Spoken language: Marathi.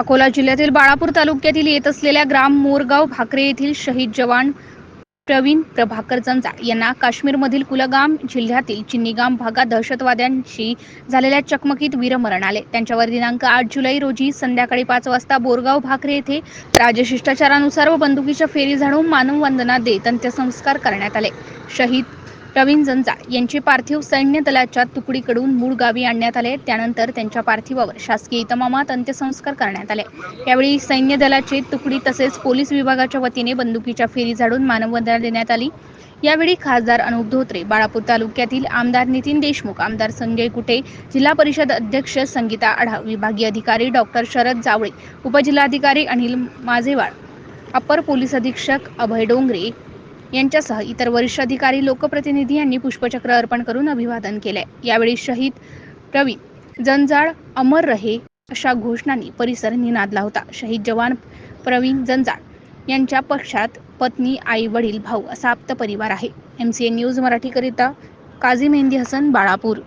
अकोला जिल्ह्यातील बाळापूर तालुक्यातील येत असलेल्या ग्राम मोरगाव भाकरे येथील शहीद जवान प्रवीण प्रभाकर जंजाळ यांना काश्मीरमधील कुलगाम जिल्ह्यातील चिन्नीगाम भागात दहशतवाद्यांशी झालेल्या चकमकीत वीरमरण आले. त्यांच्यावर दिनांक आठ जुलै रोजी संध्याकाळी पाच वाजता बोरगाव भाकरे येथे राजशिष्टाचारानुसार व बंदुकीच्या फेरी झाडून मानववंदना देत अंत्यसंस्कार करण्यात आले. शहीद प्रवीण जंजाळ यांचे पार्थिव सैन्य दलाच्या तुकडीकडून मूळ गावी आणण्यात आले. त्यानंतर त्यांच्या पार्थिवावर शासकीय इतमामात अंत्यसंस्कार करण्यात आले. यावेळी सैन्य दलाचे तुकडी तसेच पोलीस विभागाच्या वतीने बंदुकीच्या फेरी झाडून मानववंदना देण्यात आली. यावेळी खासदार अनुप धोत्रे बाळापूर तालुक्यातील आमदार नितीन देशमुख आमदार संजय कुटे जिल्हा परिषद अध्यक्ष संगीता आढाव विभागीय अधिकारी डॉक्टर शरद जावळे उपजिल्हाधिकारी अनिल माझेवाड अपर पोलीस अधीक्षक अभय डोंगरे यांच्यासह इतर वरिष्ठ अधिकारी लोकप्रतिनिधी यांनी पुष्पचक्र अर्पण करून अभिवादन केले. यावेळी शहीद प्रवीण जंजाळ अमर रहे अशा घोषणांनी परिसर निनादला होता. शहीद जवान प्रवीण जंजाळ यांच्या पक्षात पत्नी आई वडील भाऊ असा आप्त परिवार आहे. एम सी ए न्यूज मराठीकरिता काझी मेहंदी हसन बाळापूर.